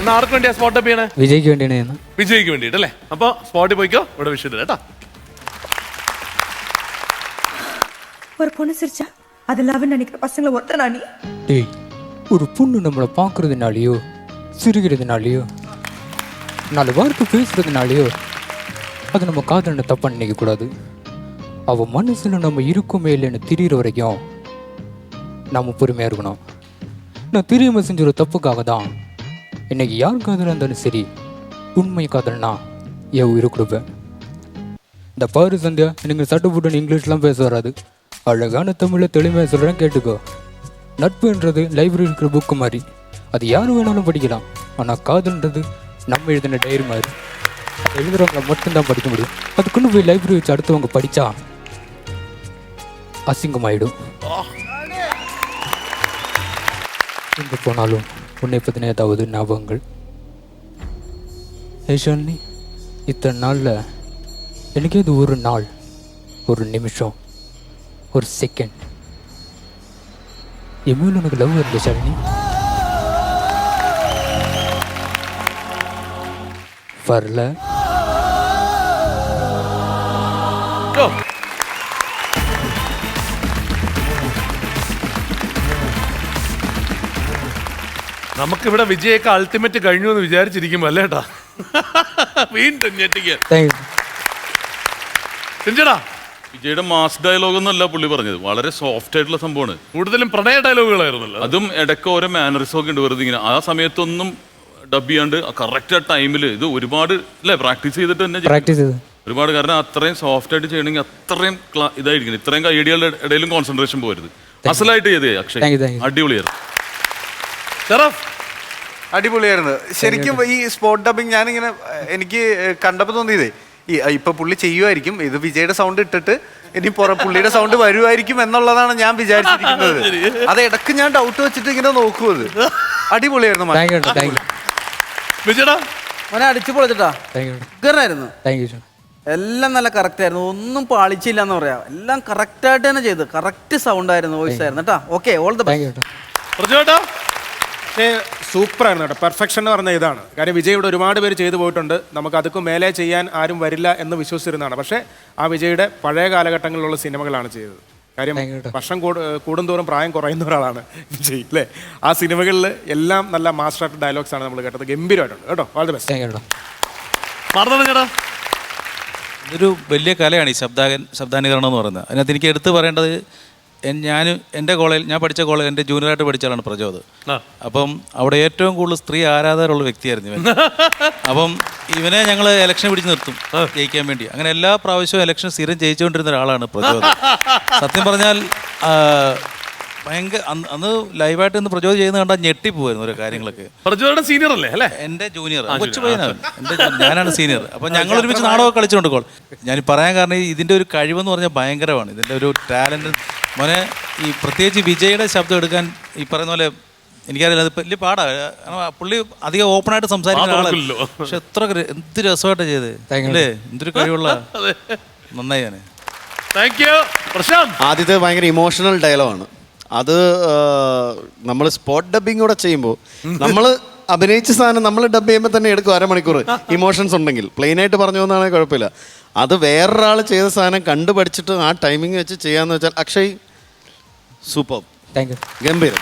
എന്നാ ആർക്ക് വേണ്ടിയാ spot up ചെയ്യണേ വിജയ്ക്ക് വേണ്ടിയാണ് ചെയ്യുന്നത് വിജയ്ക്ക് വേണ്ടിയിട്ട് അല്ലേ അപ്പൊ സ്പോട്ടിൽ പോയിക്കോ ഇവിടെ വിഷയത്തില്ല കേട്ടാ ஒரு பொண்ணு சிரிச்சா அது லவ் நினைக்கிற பசங்களை ஒருத்தனா நீ டேய் ஒரு பொண்ணு நம்மளை பார்க்கறதுனாலயோ சிரிக்கிறதுனாலயோ நாலு வார்த்தை பேசுறதுனாலயோ அது நம்ம காதலனை தப்பா நினைக்க கூடாது அவ மனசுல நம்ம இருக்குமே இல்லைன்னு திரியிற வரைக்கும் நாம பொறுமையா இருக்கணும் நான் தெரியாம செஞ்ச ஒரு தப்புக்காக தான் இன்னைக்கு யார் காதலாக இருந்தாலும் சரி உண்மை காதல்னா ஏ உயிரை கொடுப்பேன் இந்த பாரு சந்தியா நீங்கள் சட்டை போட்டு இங்கிலீஷ்லாம் பேச வராது. அழகான தமிழில் தெளிமையாக சொல்கிறேன் கேட்டுக்கோ. நட்புன்றது லைப்ரரி இருக்கிற புக்கு மாதிரி. அது யார் வேணாலும் படிக்கலாம் ஆனால் காதல்ன்றது நம்ம எழுதின டைரி மாதிரி. அதை மட்டும்தான் படிக்க முடியும். அதுக்குன்னு போய் லைப்ரரி வச்சு அடுத்தவங்க படித்தா அசிங்கமாயிடும். எங்கே போனாலும் உன்னை பற்றின ஏதாவது ஞாபகங்கள் ஏஷாலினி இத்தனை நாளில் எனக்கு இது ஒரு நாள் ஒரு நிமிஷம் ஒரு செகண்ட் எம்மையில் உனக்கு லவ் வரல ஷாலினி. வரல. നമുക്കിവിടെ വിജയൊക്കെ അൾട്ടിമേറ്റ് കഴിഞ്ഞു എന്ന് വിചാരിച്ചിരിക്കും അല്ലേട്ടാ വീണ്ടും ഞെട്ടിക്കാ. വിജയുടെ മാസ് ഡയലോഗ് എന്നല്ല പുള്ളി പറഞ്ഞത്. വളരെ സോഫ്റ്റ് ആയിട്ടുള്ള സംഭവമാണ്. കൂടുതലും പ്രണയ ഡയലോഗുകളായിരുന്നല്ലോ അതും ഇടയ്ക്ക് ഓരോ മാനറിസം ഒക്കെ ഉണ്ട് വെറുതെ ഇങ്ങനെ. ആ സമയത്തൊന്നും ഡബ് ചെയ്യാണ്ട് കറക്റ്റ് ആ ടൈമിൽ ഇത് ഒരുപാട് അല്ലേ പ്രാക്ടീസ് ചെയ്തിട്ട് തന്നെ ഒരുപാട് കാരണം അത്രയും സോഫ്റ്റ് ആയിട്ട് ചെയ്യണമെങ്കിൽ അത്രയും ഇതായിരിക്കും ഇത്രയും ഐഡിയകളുടെ ഇടയിലും കോൺസെൻട്രേഷൻ പോരുത്. അസലായിട്ട് ചെയ്തേ അക്ഷയ്. അടിപൊളിയായിരുന്നു. അടിപൊളിയായിരുന്നു. ശരിക്കും ഈ സ്പോട്ട് ഡബിങ് ഞാനിങ്ങനെ എനിക്ക് കണ്ടപ്പോൾ തോന്നിയതേ ഈ ഇപ്പൊ പുള്ളി ചെയ്യുമായിരിക്കും ഇത് വിജയുടെ സൗണ്ട് ഇട്ടിട്ട് ഇനി പുറ പുള്ളിയുടെ സൗണ്ട് വരുമായിരിക്കും എന്നുള്ളതാണ് ഞാൻ വിചാരിച്ചിരിക്കുന്നത്. അത് ഇടയ്ക്ക് ഞാൻ ഡൗട്ട് വെച്ചിട്ട് ഇങ്ങനെ നോക്കുമത് അടിപൊളിയായിരുന്നു വിജയടാ? അടിച്ചു പൊളിച്ചിട്ടാ? താങ്ക് യു എല്ലാം നല്ല കറക്റ്റ് ആയിരുന്നു. ഒന്നും പാളിച്ചില്ല എന്ന് പറയാം. എല്ലാം കറക്റ്റ് ആയിട്ട് തന്നെ ചെയ്തു. കറക്റ്റ് സൗണ്ട് ആയിരുന്നു വോയിസ് ആയിരുന്നു കേട്ടോ. Okay all the thank you സൂപ്പറാണ് കേട്ടോ. പെർഫെക്ഷൻ എന്ന് പറഞ്ഞ ഇതാണ്. കാര്യം വിജയുടെ ഒരുപാട് പേര് ചെയ്തു പോയിട്ടുണ്ട്. നമുക്ക് അതൊക്കെ മേലെ ചെയ്യാൻ ആരും വരില്ല എന്ന് വിശ്വസിച്ചിരുന്നതാണ്. പക്ഷേ ആ വിജയുടെ പഴയ കാലഘട്ടങ്ങളിലുള്ള സിനിമകളാണ് ചെയ്തത്. കാര്യം വർഷം കൂടുന്തോറും പ്രായം കുറയുന്ന ഒരാളാണ് വിജയ് അല്ലേ? ആ സിനിമകളിൽ എല്ലാം നല്ല മാസ്റ്റർ ആയിട്ട് ഡയലോഗ്സ് ആണ് നമ്മൾ കേട്ടത്. ഗംഭീരമായിട്ടുണ്ട്. കേട്ടോ ഓൾ ദി ബെസ്റ്റ് ചേട്ടാ. ഇതൊരു വലിയ കലയാണ് ഈ ശബ്ദാ ശബ്ദാനുകരണം എന്ന് പറയുന്നത്. അതിനകത്ത് എനിക്ക് എടുത്തു പറയേണ്ടത് ഞാൻ എന്റെ കോളേജിൽ ഞാൻ പഠിച്ച കോളേജ് എന്റെ ജൂനിയറായിട്ട് പഠിച്ചാലാണ് പ്രചോദ്. അപ്പം അവിടെ ഏറ്റവും കൂടുതൽ സ്ത്രീ ആരാധകരുള്ള വ്യക്തിയായിരുന്നു ഇവൻ. അപ്പം ഇവനെ ഞങ്ങൾ ഇലക്ഷൻ പിടിച്ച് നിർത്തും ജയിക്കാൻ വേണ്ടി. അങ്ങനെ എല്ലാ പ്രാവശ്യവും ഇലക്ഷൻ സ്ഥിരം ജയിച്ചുകൊണ്ടിരുന്ന ഒരാളാണ് പ്രചോദ് സത്യം പറഞ്ഞാൽ ഭയങ്കര അന്ന് അന്ന് ലൈവായിട്ട് ഇന്ന് പ്രചോദ് ചെയ്യുന്ന കണ്ടാൽ ഞെട്ടിപ്പോയിരുന്നു ഓരോ കാര്യങ്ങളൊക്കെ. പ്രചോദന സീനിയർ അല്ലേ അല്ലേ? എന്റെ ജൂനിയർ കൊച്ചു പയ്യനാണ്. എന്റെ ഞാനാണ് സീനിയർ അപ്പൊ ഞങ്ങൾ ഒരുമിച്ച് നാടകമൊക്കെ കളിച്ചുകൊണ്ട് കോൾ ഞാൻ പറയാൻ കാരണം ഇതിന്റെ ഒരു കഴിവെന്ന് പറഞ്ഞാൽ ഭയങ്കരമാണ്. ഇതിന്റെ ഒരു ടാലന്റ് മോനെ ഈ പ്രത്യേകിച്ച് വിജയുടെ ശബ്ദം എടുക്കാൻ ഈ പറയുന്ന പോലെ എനിക്കറിയില്ല അത് വലിയ പാടാ. കാരണം പുള്ളി അധികം ഓപ്പൺ ആയിട്ട് സംസാരിക്കുന്ന ആളല്ലോ. പക്ഷെ എത്ര എന്ത് രസമായിട്ട് ചെയ്ത് Thank you. അല്ലേ? എന്തൊരു കഴിവുള്ള നന്നായി ഞാൻ താങ്ക് യു പ്രശാന്ത്. ആദ്യത്തെ ഭയങ്കര ഇമോഷണൽ ഡയലോഗാണ് അത് നമ്മൾ സ്പോട്ട് ഡബിങ് കൂടെ ചെയ്യുമ്പോൾ നമ്മൾ അഭിനയിച്ച സാധനം നമ്മൾ ഡബ് ചെയ്യുമ്പോൾ തന്നെ എടുക്കും അരമണിക്കൂർ. ഇമോഷൻസ് ഉണ്ടെങ്കിൽ. പ്ലെയിൻ ആയിട്ട് പറഞ്ഞു പോകുന്നതാണെങ്കിൽ കുഴപ്പമില്ല. അത് വേറൊരാൾ ചെയ്ത സാധനം കണ്ടു പഠിച്ചിട്ട് ആ ടൈമിംഗ് വെച്ച് ചെയ്യാന്ന് വെച്ചാൽ അക്ഷയ് സൂപ്പർ. ഗംഭീരം.